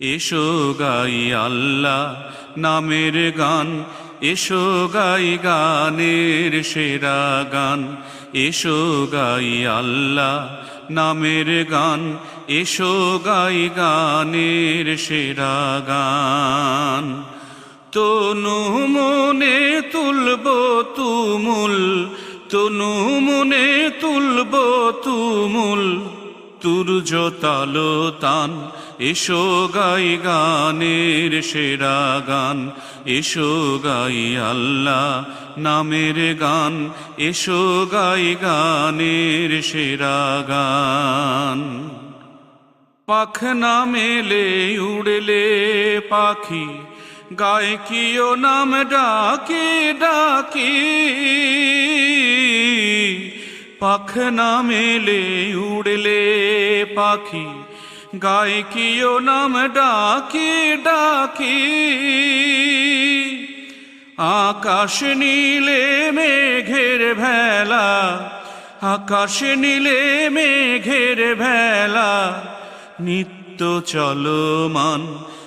এসো গাই আল্লাহ নামের গান, এসো গাই গানের সেরা গান, এসো গাই আল্লাহ নামের গান, এসো গাই গানের সেরা গান। তনু মনে তুলব তুমুল, তনু মনে তুলব তুমুল তুর্য তালো তান এসো গাই গানের সেরা গান, এসো গাই আল্লাহ নামের গান, এসো গাই গানের সেরা গান। পাখনা মেলে উড়লে পাখি গায়ে কিও নাম ডাকে ডাকি। পাখনা মেলে উড়লে পাখি গায়কিও নাম ডাকি ডাকি। আকাশ নীলে মেঘের ভেলা, আকাশ নীলে মেঘের ভেলা, নিত্য চলমান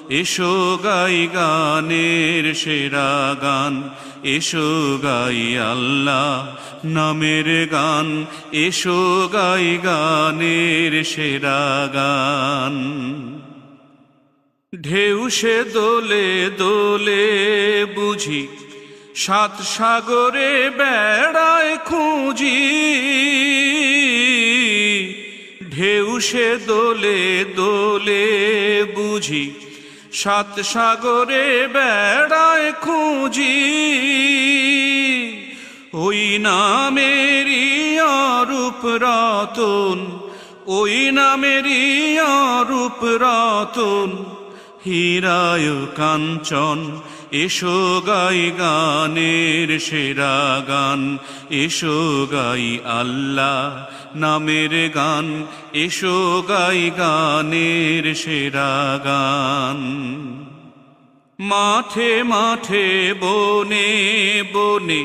এসো গাই গানের সেরা গান, এসো গাই আল্লাহ নামের গান, এসো গাই গানের সেরা গান। ঢেউ সে দোলে দোলে বুঝি, সাত সাগরে বেড়ায় খুঁজি। ঢেউ সে দোলে দোলে বুঝি সাত সাগরে বেড়ায় খুঁজি। ওই নামেরই অরূপ রতন ওই নামেরই অরূপ রতন হীরায় কাঞ্চন এসো গাই গানের সেরা গান, এসো গাই আল্লাহ নামের গান, এসো গাই গানের সেরা গান। মাঠে মাঠে বনে বনে,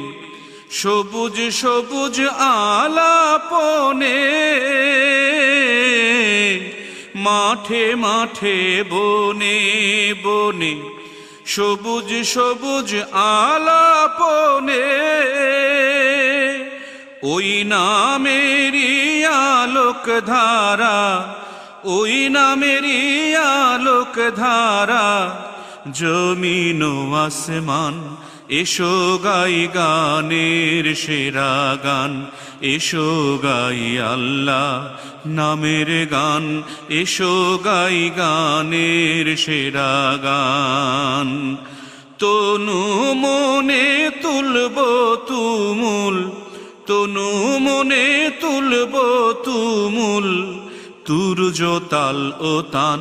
সবুজ সবুজ আলাপনে, মাঠে মাঠে বনে বনে সবুজ সবুজ আলাপনে ওই নামেরই আলোক ধারা ওই নামেরই আলোক ধারা জমিন আসমান এসো গাই গানের সেরা গান, এসো গাই আল্লাহ নামের গান, এসো গাই গানের সেরা গান। তনু মনে তুলব তুমুল, তনু মনে তুলব তুমুল তুর্য তাল ও তান